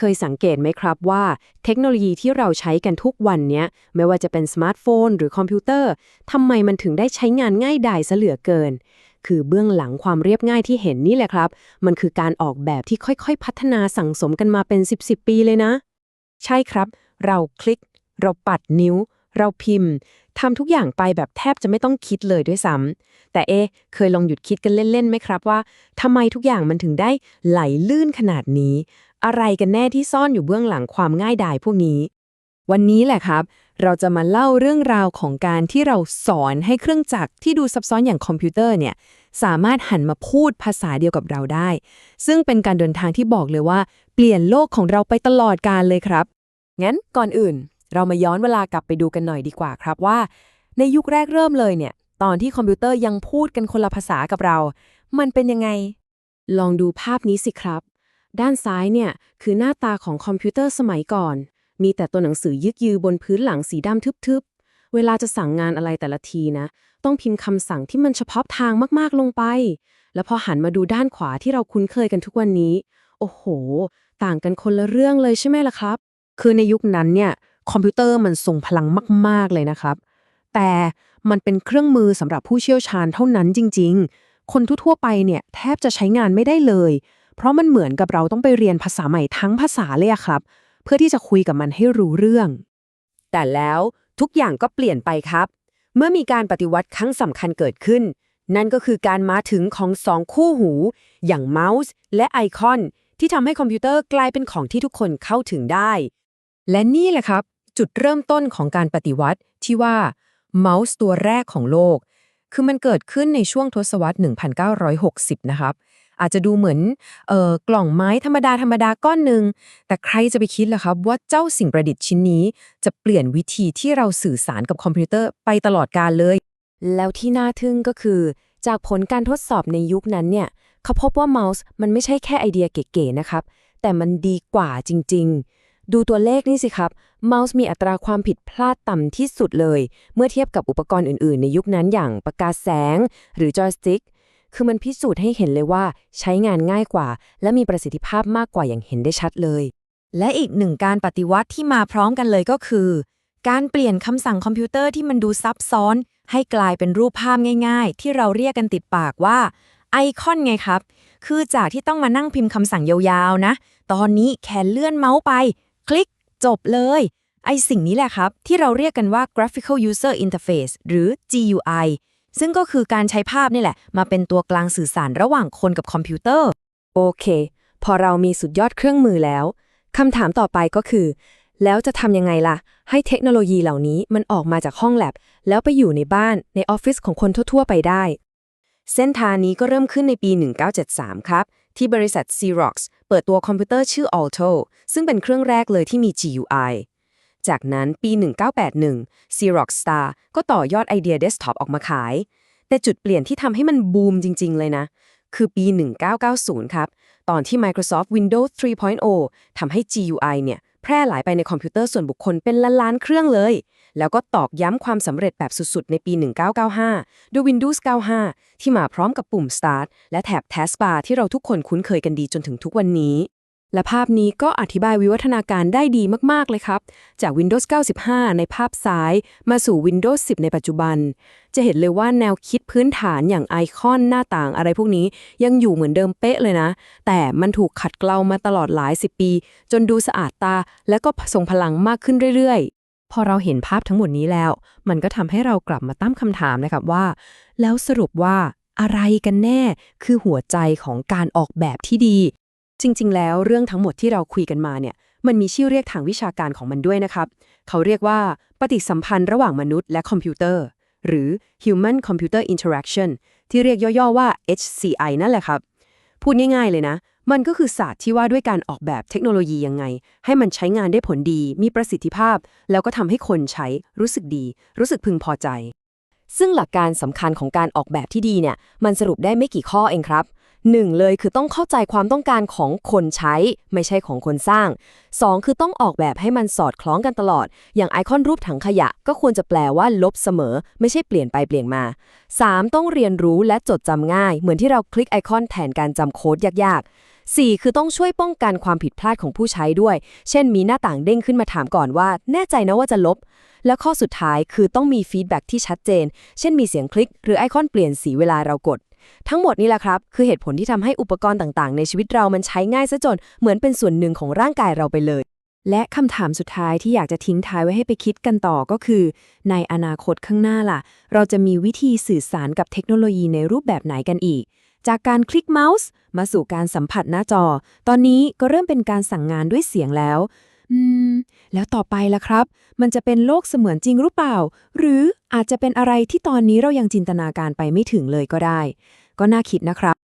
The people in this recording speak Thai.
เคยสังเกตไหมครับว่าเทคโนโลยีที่เราใช้กันทุกวันเนี้ยไม่ว่าจะเป็นสมาร์ทโฟน หรือคอมพิวเตอร์ทำไมมันถึงได้ใช้งานง่ายดายซะเหลือเกิน คือเบื้องหลังความเรียบง่ายที่เห็นนี่แหละครับ มันคือการออกแบบที่ค่อยๆ พัฒนาสั่งสมกันมาเป็น 10 10ปีเลยนะ ใช่ครับ เราคลิก เราปัดนิ้ว เราพิมพ์ทำทุกอย่างไปแบบแทบจะไม่ต้องคิดเลยด้วยซ้ำ แต่เอะเคยลองหยุดคิดกันเล่นๆไหมครับว่าทำไมทุกอย่างมันถึงได้ไหลลื่นขนาดนี้ อะไรกันแน่ที่ซ่อนอยู่เบื้องหลังความง่ายดายพวกนี้ วันนี้แหละครับ เราจะมาเล่าเรื่องราวของการที่เราสอนให้เครื่องจักรที่ดูซับซ้อนอย่างคอมพิวเตอร์เนี่ย สามารถหันมาพูดภาษาเดียวกับเราได้ ซึ่งเป็นการเดินทางที่บอกเลยว่า เปลี่ยนโลกของเราไปตลอดกาลเลยครับ งั้นก่อนอื่น เรามาย้อนเวลากลับไปดูกันหน่อยดีกว่าครับว่า ในยุคแรกเริ่มเลยเนี่ย ตอนที่คอมพิวเตอร์ยังพูดกันคนละภาษากับเรา มันเป็นยังไง ลองดูภาพนี้สิครับ ด้านซ้ายเนี่ยคือหน้าตาของคอมพิวเตอร์สมัยก่อน มีแต่ตัวหนังสือยึกยือบนพื้นหลังสีดำทึบๆ เวลาจะสั่งงานอะไรแต่ละทีนะ ต้องพิมพ์คำสั่งที่มันเฉพาะทางมากๆลงไป แล้วพอหันมาดูด้านขวาที่เราคุ้นเคยกันทุกวันนี้ โอ้โห ต่างกันคนละเรื่องเลยใช่ไหมล่ะครับ คือในยุคนั้นเนี่ยคอมพิวเตอร์มันทรงพลังมาก ๆเลยนะครับ แต่มันเป็นเครื่องมือสำหรับผู้เชี่ยวชาญเท่านั้นจริง ๆ คนทั่วๆไปเนี่ยแทบจะใช้งานไม่ได้เลย เพราะมันเหมือนกับเราต้องไปเรียนภาษาใหม่ทั้งภาษาเลยครับ เพื่อที่จะคุยกับมันให้รู้เรื่อง แต่แล้วทุกอย่างก็เปลี่ยนไปครับ เมื่อมีการปฏิวัติครั้งสำคัญเกิดขึ้น นั่นก็คือการมาถึงของสองคู่หู อย่างเมาส์และไอคอน ที่ทำให้คอมพิวเตอร์กลายเป็นของที่ทุกคนเข้าถึงได้ และนี่แหละครับ จุดเริ่มต้นของการปฏิวัติที่ว่าเมาส์ตัวแรกของโลก คือมันเกิดขึ้นในช่วงทศวรรษ 1960 นะครับ อาจจะดูเหมือนเอ่อกล่องไม้ธรรมดาธรรมดาก้อนหนึ่งแต่ใครจะไปคิดล่ะครับว่าเจ้าสิ่งประดิษฐ์ชิ้นนี้ จะเปลี่ยนวิธีที่เราสื่อสารกับคอมพิวเตอร์ไปตลอดกาลเลย แล้วที่น่าทึ่งก็คือ จากผลการทดสอบในยุคนั้นเนี่ยเขาพบว่าเมาส์มันไม่ใช่แค่ไอเดียเก๋ๆนะครับ แต่มันดีกว่าจริง ๆ ดูตัวเลขนี่สิครับ เมาส์มีอัตราความผิดพลาดต่ำที่สุดเลย เมื่อเทียบกับอุปกรณ์อื่นๆ ในยุคนั้นอย่างปากกาแสง หรือจอยสติ๊ก คือมันพิสูจน์ให้เห็นเลยว่าใช้งานง่ายกว่า และมีประสิทธิภาพมากกว่าอย่างเห็นได้ชัดเลย และอีกหนึ่งการปฏิวัติที่มาพร้อมกันเลยก็คือ การเปลี่ยนคำสั่งคอมพิวเตอร์ที่มันดูซับซ้อน ให้กลายเป็นรูปภาพง่าย ๆ ที่เราเรียกกันติดปากว่าไอคอนไงครับ คือจากที่ต้องมานั่งพิมพ์คำสั่งยาวๆนะ ตอนนี้แค่เลื่อนเมาส์ไป คลิก จบเลย ไอสิ่งนี้แหละครับ ที่เราเรียกกันว่า graphical user interface หรือ GUI ซึ่งก็คือการใช้ภาพนี่แหละ มาเป็นตัวกลางสื่อสารระหว่างคนกับคอมพิวเตอร์ โอเค พอเรามีสุดยอดเครื่องมือแล้วคำถามต่อไปก็คือ แล้วจะทำยังไงล่ะ ให้เทคโนโลยีเหล่านี้มันออกมาจากห้องแลบ แล้วไปอยู่ในบ้านในออฟฟิศของคนทั่ว ๆ ไปได้ เส้นทางนี้ก็เริ่มขึ้นในปี 1973 ครับ ที่บริษัท Xerox เปิดตัวคอมพิวเตอร์ชื่อ Alto ซึ่งเป็นเครื่องแรกเลยที่มี GUI จากนั้นปี 1981 Xerox Star ก็ต่อยอดไอเดียเดสก์ท็อปออกมาขาย แต่จุดเปลี่ยนที่ทำให้มันบูมจริง ๆ เลยนะ คือปี 1990 ครับ ตอนที่ Microsoft Windows 3.0 ทำให้ GUI เนี่ย แพร่หลายไปในคอมพิวเตอร์ส่วนบุคคลเป็นล้านๆเครื่องเลย แล้วก็ตอกย้ำความสำเร็จแบบสุดๆ ในปี 1995 ด้วย Windows 95 ที่มาพร้อมกับปุ่ม Start และแถบ Taskbar ที่เราทุกคนคุ้นเคยกันดีจนถึงทุกวันนี้ และภาพนี้ก็อธิบายวิวัฒนาการได้ดีมาก ๆ เลยครับ จาก Windows 95 ในภาพซ้าย มาสู่ Windows 10 ในปัจจุบัน จะเห็นเลยว่าแนวคิดพื้นฐานอย่างไอคอนหน้าต่างอะไรพวกนี้ยังอยู่เหมือนเดิมเป๊ะเลยนะ แต่มันถูกขัดเกลามาตลอดหลายสิบปี จนดูสะอาดตา และก็ทรงพลังมากขึ้นเรื่อย ๆพอเราเห็นภาพทั้งหมดนี้แล้ว มันก็ทำให้เรากลับมาตั้งคำถามนะครับว่า แล้วสรุปว่าอะไรกันแน่คือหัวใจของการออกแบบที่ดี จริง ๆ แล้วเรื่องทั้งหมดที่เราคุยกันมาเนี่ย มันมีชื่อเรียกทางวิชาการของมันด้วยนะครับ เขาเรียกว่าปฏิสัมพันธ์ระหว่างมนุษย์และคอมพิวเตอร์ หรือ Human Computer Interaction ที่เรียกย่อ ๆ ว่า HCI นั่นแหละครับ พูดง่าย ๆ เลยนะ มันก็คือศาสตร์ที่ว่าด้วยการออกแบบเทคโนโลยียังไง ให้มันใช้งานได้ผลดี มีประสิทธิภาพ แล้วก็ทำให้คนใช้รู้สึกดี รู้สึกพึงพอใจ ซึ่งหลักการสำคัญของการออกแบบที่ดีเนี่ย มันสรุปได้ไม่กี่ข้อเองครับ 1. เลยคือต้องเข้าใจความต้องการของคนใช้ ไม่ใช่ของคนสร้าง 2. คือต้องออกแบบให้มันสอดคล้องกันตลอด อย่างไอคอนรูปถังขยะ ก็ควรจะแปลว่าลบเสมอ ไม่ใช่เปลี่ยนไปเปลี่ยนมา 3. ต้องเรียนรู้และจดจำง่าย เหมือนที่เราคลิกไอคอนแทนการจำโค้ดยากๆ 4. คือต้องช่วยป้องกันความผิดพลาดของผู้ใช้ด้วย เช่นมีหน้าต่างเด้งขึ้นมาถามก่อนว่า แน่ใจนะว่าจะลบ และข้อสุดท้ายคือต้องมีฟีดแบ็กที่ชัดเจน เช่นมีเสียงคลิก หรือไอคอนเปลี่ยนสีเวลาเรากด ทั้งหมดนี่แหละครับ คือเหตุผลที่ทำให้อุปกรณ์ต่างๆ ในชีวิตเรามันใช้ง่ายซะจนเหมือนเป็นส่วนหนึ่งของร่างกายเราไปเลย และคำถามสุดท้ายที่อยากจะทิ้งท้ายไว้ให้ไปคิดกันต่อก็คือ ในอนาคตข้างหน้าล่ะ เราจะมีวิธีสื่อสารกับเทคโนโลยีในรูปแบบไหนกันอีก จากการคลิกเมาส์ มาสู่การสัมผัสหน้าจอ ตอนนี้ก็เริ่มเป็นการสั่งงานด้วยเสียงแล้ว อืม แล้วต่อไปล่ะครับ มันจะเป็นโลกเสมือนจริงหรือเปล่า หรืออาจจะเป็นอะไรที่ตอนนี้เรายังจินตนาการไปไม่ถึงเลยก็ได้ ก็น่าคิดนะครับ